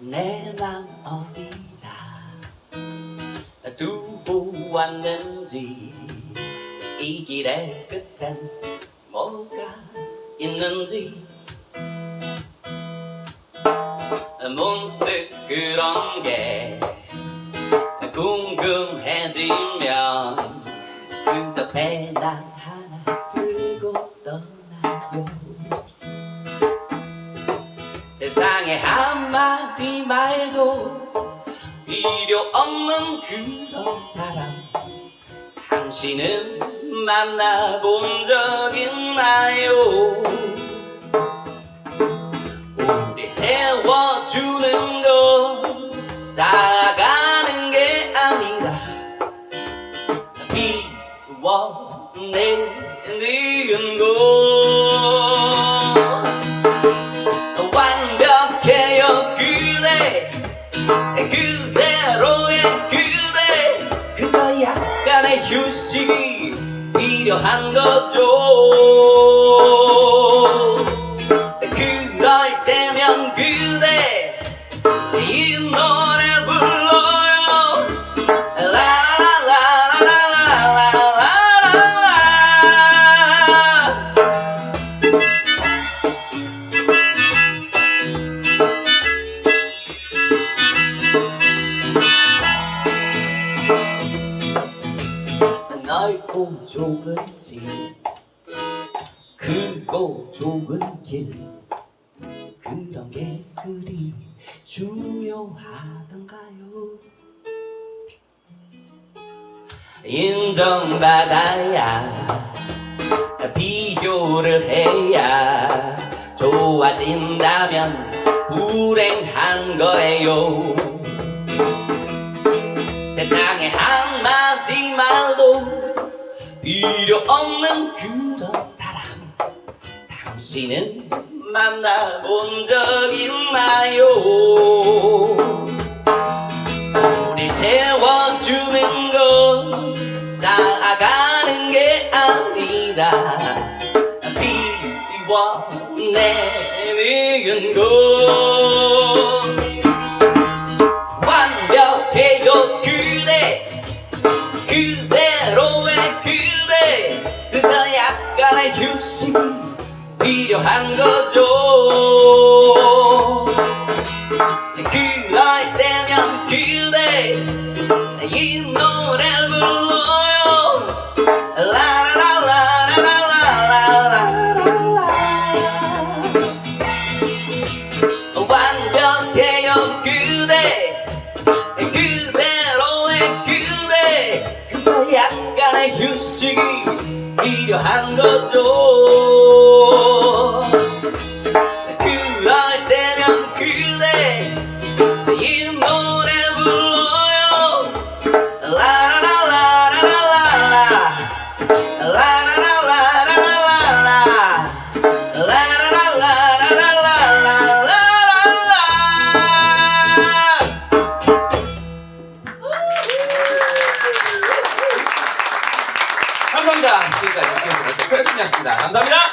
내 맘 어디다. 두고 왔는지 이 길의 끝엔 뭐가 있는지. 문득 그런 게 궁금해지면 그저 배낭 한마디 말도 필요 없는 그런 사람 당신은 만나본 적 있나요? 우리 채워주는 건 쌓아가는 게 아니라 비워내는 거 휴식이 필요한 거죠. 그럴 때면 그대 이노 넓고 좁은 집 크고 좁은 길. 그런 게 그리 중요하던가요? 인정받아야 비교를 해야 좋아진다면 불행한 거예요 필요 없는 그런 사람 당신은 만나본 적 있나요? 우리 채워주는 건 쌓아가는 게 아니라 비워내는 것 완벽해요. 그대 그대로의 그대. 그저 약간의 휴식이 필요한 거죠. 그럴 때면 그대. 성당 지금까지 시청해주셔서 열심히 합니다. 감사합니다.